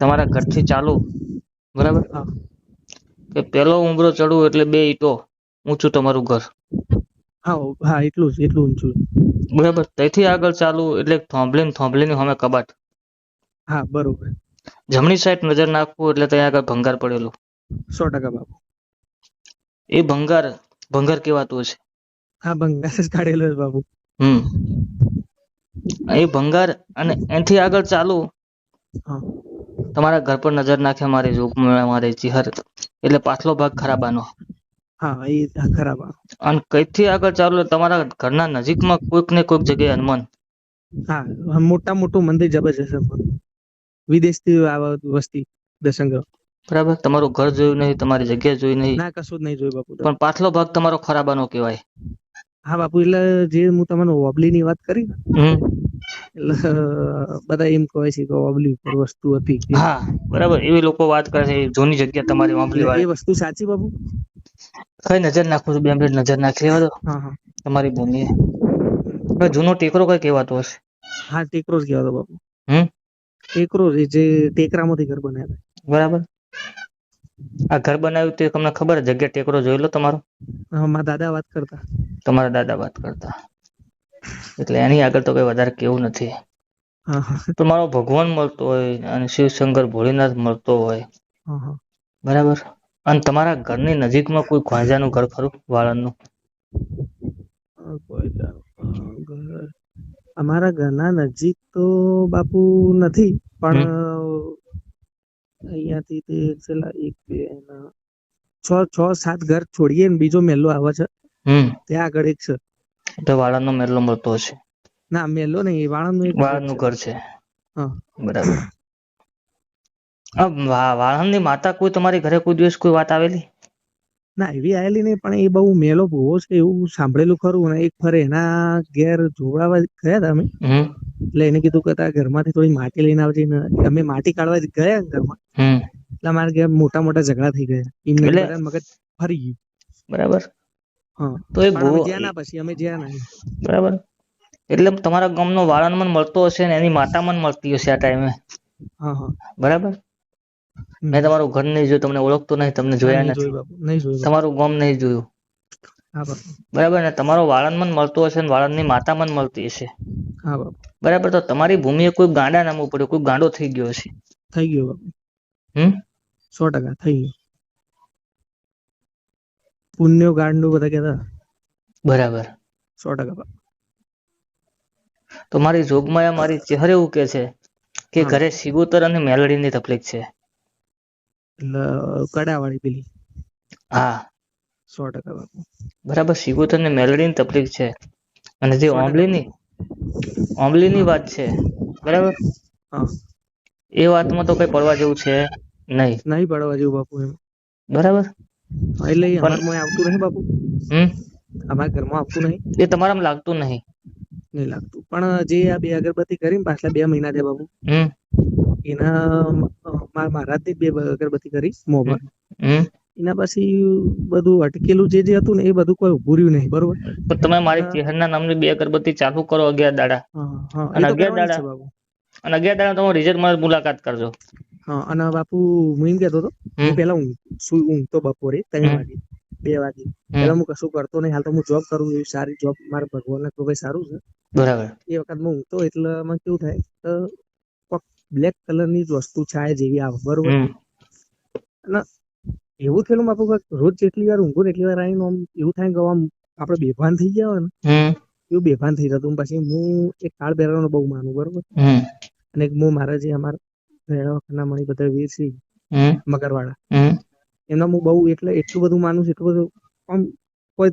તમારા ઘરથી ચાલુ? બરાબર? કે પેલો ઉંબરો ચડવું એટલે બે ઈટો ઊંચું તમારું ઘર? હા હા એટલું જ એટલું ઊંચું. બરાબર. તેથી આગળ ચાલુ એટલે થોંભલી ને થોંભલીની સામે કબાટ. હા બરોબર. જમણી સાઈડ નજર નાખવું એટલે ત્યાં આગળ ભંગાર પડેલું. સો ટકા બાપુ. એ ભંગાર ભંગાર કેવાતું હશે. હા ભંગાર જ કાઢેલો છે બાપુ. હમ. એ ભંગાર અને એથી આગળ ચાલુ હા. તમારા ઘર પર નજર નાખે મારી રૂપ મારી જીહર એટલે પાછલો ભાગ ખરાબાનો હા એ ખરાબ. અને કઈથી આગળ ચાલુ તમારા ઘરના નજીકમાં કોઈક ને કોઈક જગ્યાએ હનુમાન. હા મોટા મોટું મંદિર જબરજસ્ત વિદેશથી આવા વસ્તી દર્શન કરવા. બરાબર? તમારું ઘર જોયું નહીં તમારી જગ્યા જોઈ નહીં. ના કશું જ નહીં જોયું બાપુ પણ પાછલો ભાગ તમારો ખરાબાનો કહેવાય. હા બાપુ એટલે જે હું તમને ઓબલી ની વાત કરી ને એટલે બધા એમ કહે છે કે ઓબલી ઉપર વસ્તુ હતી હા બરાબર. એવી લોકો વાત કરે છે જૂની જગ્યા તમારી વાંભલી વાળી. એ વસ્તુ સાચી બાબુ? કઈ નજર નાખું છું બે મિનિટ નજર નાખી લેવા દો તમારી ભૂમિ જૂનો ટેકરો કઈ કહેવાતો હશે? હા ટેકરો જ કહેવાતો બાપુ હમ? ટેકરો જ, એ જે ટેકરામાંથી ઘર બનાવ્યા. બરાબર. આ ઘર બનાવ્યું તે તમને ખબર જગ્યા ટેકરો જોયેલો તમારો. મારા દાદા વાત કરતા. તમારા દાદા વાત કરતા. એટલે એની આગળ તો કઈ વધારે કેવું નથી. તો મારો ભગવાન મળતો હોય અને શિવશંકર ભોળીનાથ મળતો હોય. બરાબર? અને તમારા ઘરની નજીકમાં કોઈ ખ્વાજાનું ઘર ખરું? વાળંદનું અમારા ઘરના નજીક તો બાપુ નથી પણ અહીંયાથી તે છેલ્લા એક બે છ છ સાત ઘર છોડીએ ને બીજો મેલ્લો આવે છે. ત્યાં આગળ એક છે. તો વાળંદનો મેરલો મળતો હશે. ના મેરલો નહીં વાળાનું વાળાનું ઘર છે. છે બરાબર. વાળાની માતા કોઈ તમારી ઘરે કોઈ દિવસ કોઈ વાત આવેલી? ના એવી આવેલી નહીં પણ એ બહુ મેલો ભૂવો છે એવું સાંભળેલું ખરું. અને એક ફરે એના ઘેર જોડાવા ગયા હતા અમે. એટલે એને કીધું કે તારા ઘરમાંથી થોડી માટી લઈને આવજે. અમે માટી કાઢવા ગયા ઘરમાં. એટલે અમારા ઘેર મોટા મોટા ઝઘડા થઈ ગયા. એટલે- મગજ ફરી ગયું. બરાબર. તો એ ના પછી અમે જ્યાં ના. બરાબર. એટલે તમારા ગામનો વાળંદ મન મળતો હશે ને એની માતા મન મળતી હશે આ ટાઈમે હા હા. બરાબર? મેં તમારું ઘર નહીં જોયું તમને ઓળખતો નહીં તમને જોયા નથી. જોયું બાપુ નહીં જોયું બાપુ. તમારું ગામ નહીં જોયું. બરાબર ને તમારો વાળંદ મન મળતો હશે ને વાળંદની માતા મન મળતી હશે. બરાબર તો તમારી ભૂમિએ કોઈ ગાંડા નામવું પડ્યું કોઈ ગાંડો થઈ ગયો હશે. થઈ ગયો હમ? સો ટકા થઈ ગયું. પુણ્યો ગાંડું બધા કહેતા બરાબર. સો ટકા તો મારી જોગમાયા મારી ચહેરે એવું કે છે કે ઘરે સિગોતર અને મેલડીની તકલીફ છે. કડાવાળી પેલી. હા. સો ટકા બાપુ બરાબર સિગોતર ને મેલડીની તકલીફ છે. અને જે. ઓમલીની ઓમલીની વાત છે બરાબર? હા. એ વાતમાં તો કઈ પડવા જેવું છે નહીં. નહીં પડવા જેવું બાપુ એમ. બરાબર? એટલે અમારમાં આવતું નહીં બાપુ. હમ? અમારા ઘરમાં આવતું નહીં. એ તમારામાં લાગતું નહીં. નહીં લાગતું. પણ જે આ બે અગરબત્તી કરી પાછલા બે મહિના થયા બાપુ. એના મારા મહારાજની બે અગરબત્તી કરી મોં એના પછી બધું અટકેલું જે જે હતું ને એ બધું કોઈ ઉભું રહ્યું નહીં બરોબર? પણ તમે મારી ચહેરના નામની બે અગરબત્તી ચાલુ કરો અગિયાર દાડા. અને અગિયાર દાડા? અને અગિયાર દાડા તમે રિઝલ્ટ મુલાકાત કરજો. અને બાપુ હું એમ કેતો હતો. હું પેલા ઊંઘ શું ઊંઘતો બપોરે ત્રણ વાગે બે વાગે. પેલા હું કશું કરતો નહીં હાલ તો હું જોબ કરું એવી સારી જોબ મારા ભગવાન તો ભાઈ સારું છે. બરાબર. એ વખત હું ઊંઘતો એટલે મને કેવું થાય તો કોક બ્લેક કલરની જ વસ્તુ છાય જેવી આવે બરોબર? અને એવું થયેલું બાપુ રોજ જેટલી વાર ઊંઘું એટલી વાર આવીને આમ એવું થાય કે આમ આપણે બેભાન થઈ ગયા હોય ને એવું બેભાન થઈ જતું પછી હું એક કાળ બેરાનો બહુ માનું બરોબર? અને એક હું મારા જે અમારા ભેળા વખતના મણી બધા વીર મગરવાળા એમના હું બહુ એટલે એટલું બધું માનું છું એટલું બધું આમ કોઈ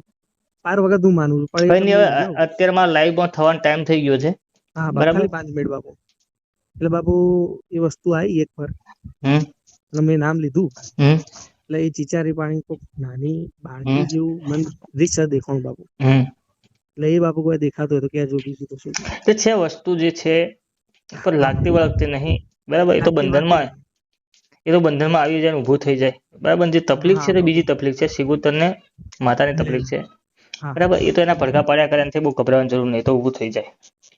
પાર વગર હું માનું છું પણ અત્યારે મારા લાઈવમાં થવાનો ટાઈમ થઈ ગયો છે. હા બરાબર. પાંચ મિનિટ બાપુ. એટલે બાપુ એ વસ્તુ આવી એક વાર. એટલે મેં નામ લીધું. એટલે એ ચિચારી પાણી કોક નાની બાળકી જેવું મન રીત દેખાણું બાપુ. એટલે એ બાપુ કોઈ દેખાતો હતો કે આ જો બીજું તો શું? છે વસ્તુ જે છે પણ લાગતી વળગતી નહીં. બરાબર? એ તો બંધનમાં એ તો બંધનમાં આવી જાય ઊભું થઈ જાય. બરાબર? જે તકલીફ છે તે બીજી તકલીફ છે. શિગુતરને માતાની તકલીફ છે. બરાબર? એ તો એના પડઘા પાડ્યા કરે એનાથી બહુ ગભરાવાની જરૂર નહીં તો ઊભું થઈ જાય.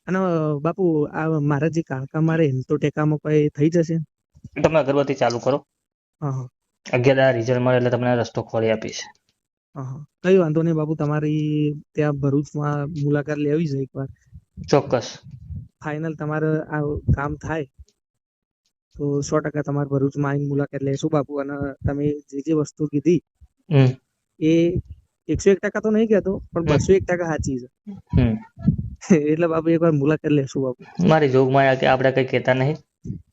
અને બાપુ આ મારા જે કાકા મારે એમ તો ટેકામાં કોઈ થઈ જશે? તમે અગરબત્તી ચાલુ કરો. અગિયાર રિઝલ્ટ મળે એટલે તમને રસ્તો ખોલી આપીશ. કઈ વાંધો નહીં બાપુ તમારી ત્યાં ભરૂચમાં મુલાકાત લેવી છે એકવાર. ચોક્કસ. ફાઇનલ તમારે આ કામ થાય. તો સો ટકા તમારે ભરૂચમાં આવીને મુલાકાત લેશું બાપુ? અને તમે જે જે વસ્તુ કીધી એ એકસો એક ટકા તો નહીં કહેતો પણ બસો એક ટકા સાચી છે. એટલે બાપુ એકવાર મુલાકાત લેશું બાપુ? મારી જોગમાં કે આપણે કઈ કહેતા નહીં.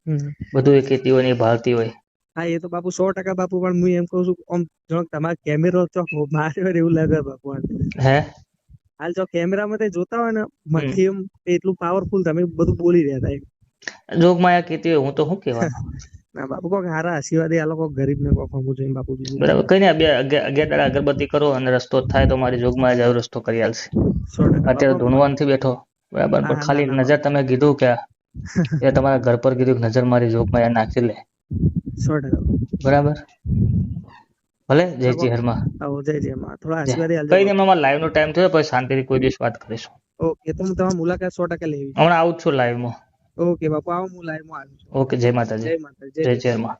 હમ. બધું એ કહેતી હોય ને ભાવતી હોય. હા એ તો બાપુ સો ટકા બાપુ પણ હું એમ કહું છું આમ જો તમારો કેમેરો ચોક માર્યો એવું લાગે બાપુ. હે? હાલ જો કેમેરામાં તે જોતા હોય ને મથી એમ એટલું પાવરફુલ તમે બધું બોલી રહ્યા હતા. જોગમાયા કીધી હું તો શું કહેવાનું? ના બાપુ કોક હારા આશીર્વાદ આ લોકો ગરીબ ને કોક હમું જોઈએ બાપુ બરાબર કઈ ને બે અગિયાર દાડા અગરબત્તી કરો અને રસ્તો થાય તો મારી જોગમાં જ રસ્તો કરી આલશે. અત્યારે બાપુ. ધૂણવાનથી બેઠો બરાબર પણ ખાલી નજર તમે કીધું કે એ તમારા ઘર પર કીધું કે નજર મારી જોગમાં નાખી લે. બરાબર? ભલે જય જી હરમાં આવો જય જય થોડા આશીર્વાદ કઈ આલજો મારા લાઈવ નો ટાઈમ થયો પછી શાંતિથી કોઈ દિવસ વાત કરીશું. ઓકે તો હું તમારી મુલાકાત સો ટકા લેવી. હમણાં આવું છું લાઈવ લાઈવમાં ઓકે બાપુ આવો હું લાઈવમાં આવું છું ઓકે જય માતાજી. જય માતા જય જય ચેરમાં